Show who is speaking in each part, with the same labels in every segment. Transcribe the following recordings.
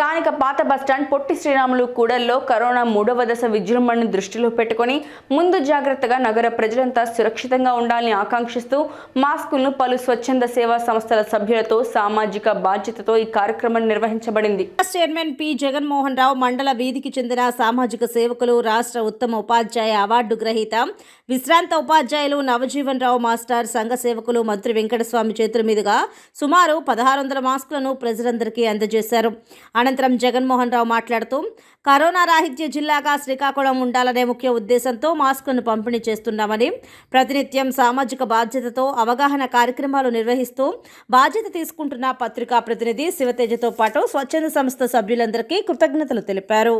Speaker 1: స్థానిక పాత బస్టాండ్ పొట్టి శ్రీరాములు కూడల్లో కరోనా మూడవ దశ విజృంభణను దృష్టిలో పెట్టుకొని ముందు జాగ్రత్తగా నగర ప్రజలంతా సురక్షితంగా ఉండాలని ఆకాంక్షిస్తూ మాస్కులను పలు స్వచ్ఛంద సేవా సంస్థల సభ్యులతో సామాజిక బాధ్యతతో ఈ కార్యక్రమం నిర్వహించబడింది.
Speaker 2: Chairman P. జగన్మోహన్ రావు మండల వీధికి చెందిన సామాజిక సేవకులు రాష్ట్ర ఉత్తమ ఉపాధ్యాయ అవార్డు గ్రహీత విశ్రాంత ఉపాధ్యాయులు నవజీవన్ రావు మాస్టర్ సంఘ సేవకులు మంత్రి వెంకటస్వామి చేతుల మీదుగా సుమారు పదహారు వందల మాస్కులను ప్రజలందరికీ అందజేశారు. అనంతరం జగన్మోహన్ రావు మాట్లాడుతూ కరోనా రాహిత్య జిల్లాగా శ్రీకాకుళం ఉండాలనే ముఖ్య ఉద్దేశంతో మాస్కులను పంపిణీ చేస్తున్నామని ప్రతినిత్యం సామాజిక బాధ్యతతో అవగాహన కార్యక్రమాలు నిర్వహిస్తూ బాధ్యత తీసుకుంటున్న పత్రికా ప్రతినిధి శివతేజతో పాటు స్వచ్ఛంద సంస్థ సభ్యులందరికీ కృతజ్ఞతలు తెలిపారు.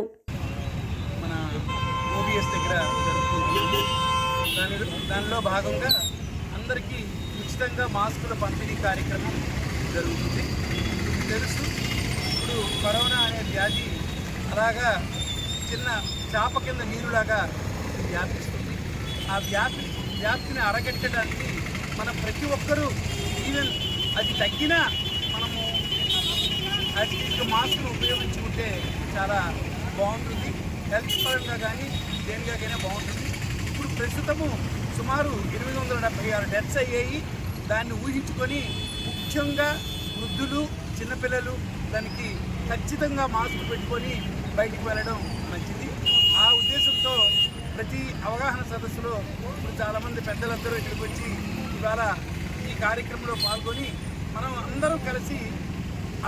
Speaker 3: దానిలో భాగంగా అందరికీ ఉచితంగా మాస్కుల పంపిణీ కార్యక్రమం జరుగుతుంది. కరోనా అనే వ్యాధి అలాగా చిన్న చేప కింద నీరులాగా వ్యాపిస్తుంది. ఆ వ్యాపి వ్యాప్తిని అరగట్టడానికి మనం ప్రతి ఒక్కరూ ఈవెన్ అది తగ్గినా మనము అది మాస్క్ను ఉపయోగించుకుంటే చాలా బాగుంటుంది. హెల్త్ పరంగా కానీ దేనిగా కానీ బాగుంటుంది. ఇప్పుడు ప్రస్తుతము సుమారు ఎనిమిది వందల డెబ్బై ఆరు డెత్స్ అయ్యాయి. దాన్ని ఊహించుకొని ముఖ్యంగా వృద్ధులు చిన్నపిల్లలు దానికి ఖచ్చితంగా మాస్క్ పెట్టుకొని బయటికి వెళ్ళడం మంచిది. ఆ ఉద్దేశంతో ప్రతి అవగాహన సదస్సులో ఇప్పుడు చాలామంది పెద్దలందరూ ఇక్కడికి వచ్చి ఇవాళ ఈ కార్యక్రమంలో పాల్గొని మనం అందరం కలిసి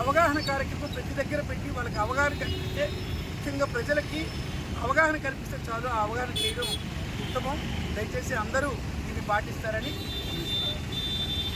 Speaker 3: అవగాహన కార్యక్రమం ప్రతి దగ్గర పెట్టి వాళ్ళకి అవగాహన కల్పిస్తే ముఖ్యంగా ప్రజలకి అవగాహన కల్పిస్తే చాలు. ఆ అవగాహన చేయడం ఉత్తమం. దయచేసి అందరూ ఇది పాటిస్తారని